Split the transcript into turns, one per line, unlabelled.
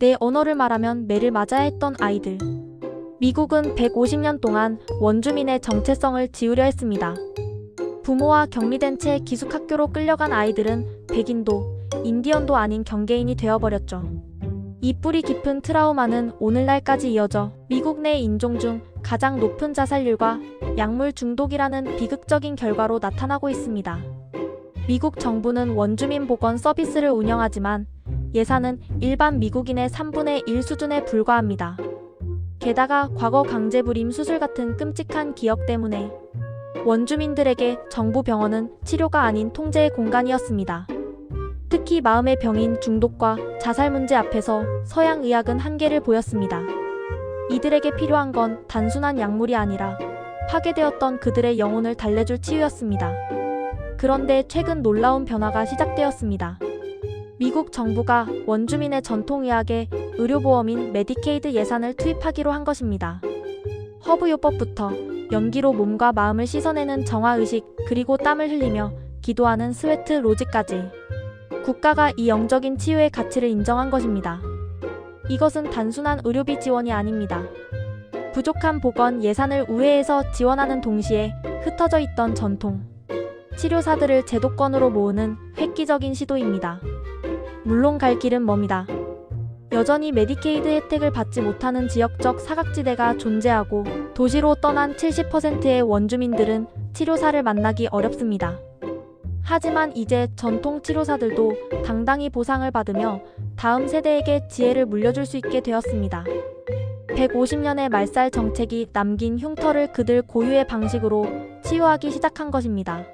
내 언어를 말하면 매를 맞아야 했던 아이들. 미국은 150년 동안 원주민의 정체성을 지우려 했습니다. 부모와 격리된 채 기숙학교로 끌려간 아이들은 백인도, 인디언도 아닌 경계인이 되어버렸죠. 이 뿌리 깊은 트라우마는 오늘날까지 이어져 미국 내 인종 중 가장 높은 자살률과 약물 중독이라는 비극적인 결과로 나타나고 있습니다. 미국 정부는 원주민 보건 서비스를 운영하지만 예산은 일반 미국인의 3분의 1 수준에 불과합니다. 게다가 과거 강제불임 수술 같은 끔찍한 기억 때문에 원주민들에게 정부 병원은 치료가 아닌 통제의 공간이었습니다. 특히 마음의 병인 중독과 자살 문제 앞에서 서양 의학은 한계를 보였습니다. 이들에게 필요한 건 단순한 약물이 아니라 파괴되었던 그들의 영혼을 달래줄 치유였습니다. 그런데 최근 놀라운 변화가 시작되었습니다. 미국 정부가 원주민의 전통의학에 의료보험인 메디케이드 예산을 투입하기로 한 것입니다. 허브요법부터 연기로 몸과 마음을 씻어내는 정화의식 그리고 땀을 흘리며 기도하는 스웨트 로지까지 국가가 이 영적인 치유의 가치를 인정한 것입니다. 이것은 단순한 의료비 지원이 아닙니다. 부족한 보건 예산을 우회해서 지원하는 동시에 흩어져 있던 전통 치료사들을 제도권으로 모으는 획기적인 시도입니다. 물론 갈 길은 멉니다. 여전히 메디케이드 혜택을 받지 못하는 지역적 사각지대가 존재하고 도시로 떠난 70%의 원주민들은 치료사를 만나기 어렵습니다. 하지만 이제 전통 치료사들도 당당히 보상을 받으며 다음 세대에게 지혜를 물려줄 수 있게 되었습니다. 150년의 말살 정책이 남긴 흉터를 그들 고유의 방식으로 치유하기 시작한 것입니다.